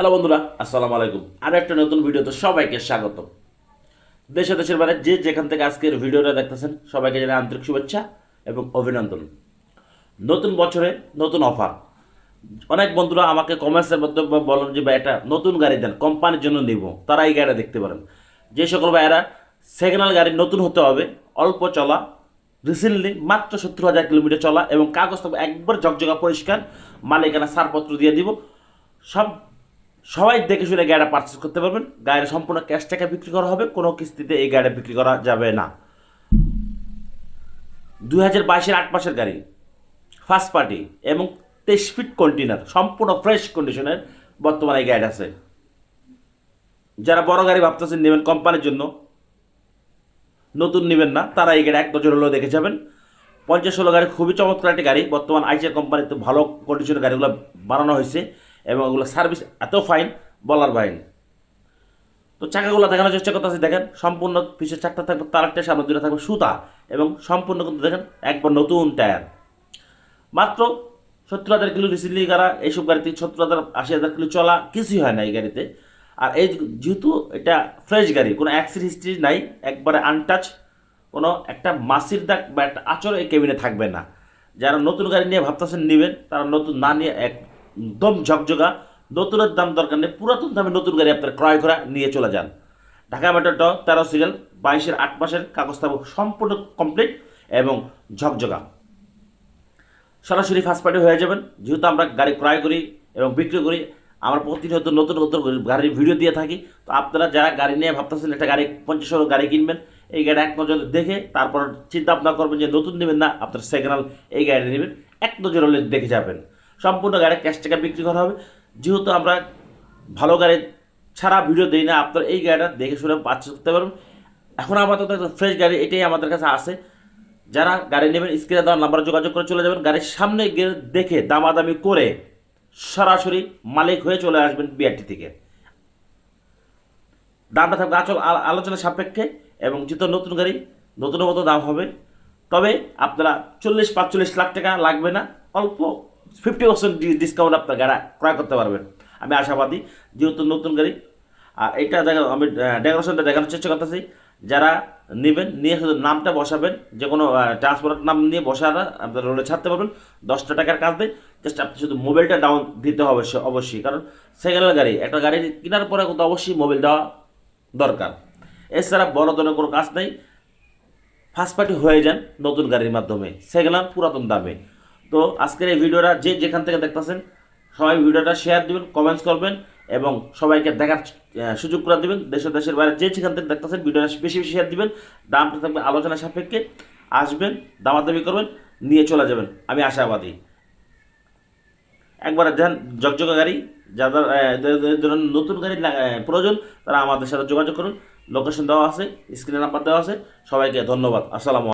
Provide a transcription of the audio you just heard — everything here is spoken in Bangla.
হ্যালো বন্ধুরা, আসসালামু আলাইকুম। আর একটা নতুন ভিডিওতে সবাইকে স্বাগত দেশে দেশের বাইরে যে যেখান থেকে আজকের ভিডিওটা দেখতেছেন, সবাইকে জানাই আন্তরিক শুভেচ্ছা এবং অভিনন্দন। নতুন বছরে নতুন অফার। অনেক বন্ধুরা আমাকে কমেন্টসের মাধ্যমে বলেন যে, ভাই একটা নতুন গাড়ি দেন, কোম্পানির জন্য নিব। তারা এই গাড়িটা দেখতে পারেন। যে সকল ভাইয়েরা সেকেন্ড গাড়ি নতুন হতে হবে, অল্প চলা রিসেন্টলি মাত্র সত্তর হাজার কিলোমিটার চলা এবং কাগজ একবার ঝকঝকা পরিষ্কার, মালিকানা ছাড়পত্র দিয়ে দিব। সব সবাই দেখে শুনে গাড়িটা পারচেস করতে পারবেন। গাড়িটা সম্পূর্ণ ক্যাশ টাকা বিক্রি করা হবে, কোনো কিস্তিতে এই গাড়িটা বিক্রি করা যাবে না। দুই হাজার বাইশের আট মাসের গাড়ি ফার্স্ট পার্টি এবং তেইশ ফিট কন্টেনার সম্পূর্ণ ফ্রেশ কন্ডিশনের বর্তমানে এই গাড়ি আছে। যারা বড় গাড়ি ভাবতেছেন নেবেন কোম্পানির জন্য, নতুন নেবেন না, তারা এই গাড়ি এক বছর হলেও দেখে যাবেন। পঞ্চাশ ষোলো গাড়ি খুবই চমৎকার একটি গাড়ি, বর্তমান আইচার কোম্পানিতে ভালো কন্ডিশনের গাড়িগুলো বানানো হয়েছে। এবং ওগুলো সার্ভিস এত ফাইন বলার বাইন তো চাকাগুলো দেখানোর চেষ্টা করতেছি, দেখেন সম্পূর্ণ পিছের চারটা থাকবে তার সামনে দুটো থাকবে, সুতা এবং সম্পূর্ণ কিন্তু দেখেন একবার নতুন টায়ার। মাত্র সত্তর হাজার কিলো রিসেন্টলি গাড়া, এইসব গাড়িতে সত্তর হাজার, আশি হাজার কিলো চলা কিছুই হয় না এই গাড়িতে। আর এই যেহেতু এটা ফ্রেশ গাড়ি, কোনো অ্যাক্সিড হিস্ট্রি নাই, একবারে আনটাচ কোনো একটা মাসির দাগ বা একটা আচর এই কেবিনে থাকবে না। যারা নতুন গাড়ি নিয়ে ভাবতেছেন নেবেন, তারা নতুন না নিয়ে একদম ঝকঝকা, নতুনের দাম দরকার নেই, পুরাতন দামে নতুন গাড়ি আপনারা ক্রয় করা নিয়ে চলে যান। ঢাকা মেট্রো ট তেরো সিরিয়াল, বাইশের আট মাসের কাগজ থাকবে সম্পূর্ণ কমপ্লিট এবং ঝকঝকা। সরাসরি ফার্স্ট পার্টি হয়ে যাবেন, যেহেতু আমরা গাড়ি ক্রয় করি এবং বিক্রি করি, আমরা প্রতিনিয়ত নতুন নতুন গাড়ির ভিডিও দিয়ে থাকি, তো আপনারা যারা গাড়ি নিয়ে ভাবতেছেন একটা গাড়ি, পঞ্চাশ গাড়ি কিনবেন, এই গাড়ি এক নজরে দেখে তারপর চিন্তা ভাবনা করবেন যে নতুন নেবেন না, আপনার সেকেন্ড এই গাড়ি নেবেন, এক নজর হলে দেখে যাবেন। সম্পূর্ণ গাড়ি ক্যাশ টাকা বিক্রি করা হবে। যেহেতু আমরা ভালো গাড়ি ছাড়া ভিডিও দিই না, আপনার এই গাড়িটা দেখে শুনে পারচেস করতে পারবেন। এখন আপাতত ফ্রেশ গাড়ি এটাই আমাদের কাছে আছে। যারা গাড়ি নেবেন স্ক্রিনে দেওয়ার নাম্বারে যোগাযোগ করে চলে যাবেন। গাড়ির সামনে গিয়ে দেখে দামাদামি করে সরাসরি মালিক হয়ে চলে আসবেন বিআরটি থেকে। দামটা থাকবে আচল আলোচনা সাপেক্ষে এবং যেহেতু নতুন গাড়ি নতুন মতো দাম হবে। তবে আপনারা চল্লিশ, পাঁচচল্লিশ লাখ টাকা লাগবে না। অল্প ফিফটি পার্সেন্ট ডিসকাউন্ট আপনার গাড়ি ক্রয় করতে পারবেন। আমি আশাবাদী, যেহেতু নতুন গাড়ি, আর এটা দেখা আমি ডেকোরেশনটা দেখানোর চেষ্টা করতেছি। যারা নেবেন, নিয়ে শুধু নামটা বসাবেন, যে কোনো ট্রান্সপোর্টের নাম নিয়ে বসারা, আপনার রোডে ছাড়তে পারবেন। দশটা টাকার কাজ দেয় জাস্ট আপনি শুধু মোবাইলটা ডাউন দিতে হবে অবশ্যই কারণ সেকেন্ড গাড়ি, একটা গাড়ি কেনার পরে কিন্তু অবশ্যই মোবাইল দেওয়া দরকার। এছাড়া বড় ধরনের কোনো কাজ নেই। ফার্স্ট পার্টি হয়ে যান নতুন গাড়ির মাধ্যমে সেকেন্ড পুরাতন দামে। তো আজকের এই ভিডিওটা যে যেখান থেকে দেখতেছেন, সবাই ভিডিওটা শেয়ার দিবেন কমেন্টস করবেন এবং সবাইকে দেখার সুযোগ করে দেবেন। দেশ দেশের বাইরে যে যেখান থেকে দেখতেছেন, ভিডিওটা বেশি বেশি শেয়ার দিবেন। দামটা থাকবে আলোচনা সাপেক্ষে। আসবেন, দামাদামি করবেন, নিয়ে চলে যাবেন। আমি আশাবাদী। একবার যান জকজকা গাড়ি, যাদের নতুন গাড়ি প্রয়োজন, তারা আমাদের সাথে যোগাযোগ করুন। লোকেশন দেওয়া আছে স্ক্রিনে নাম্বার দেওয়া আছে। সবাইকে ধন্যবাদ। আসসালামু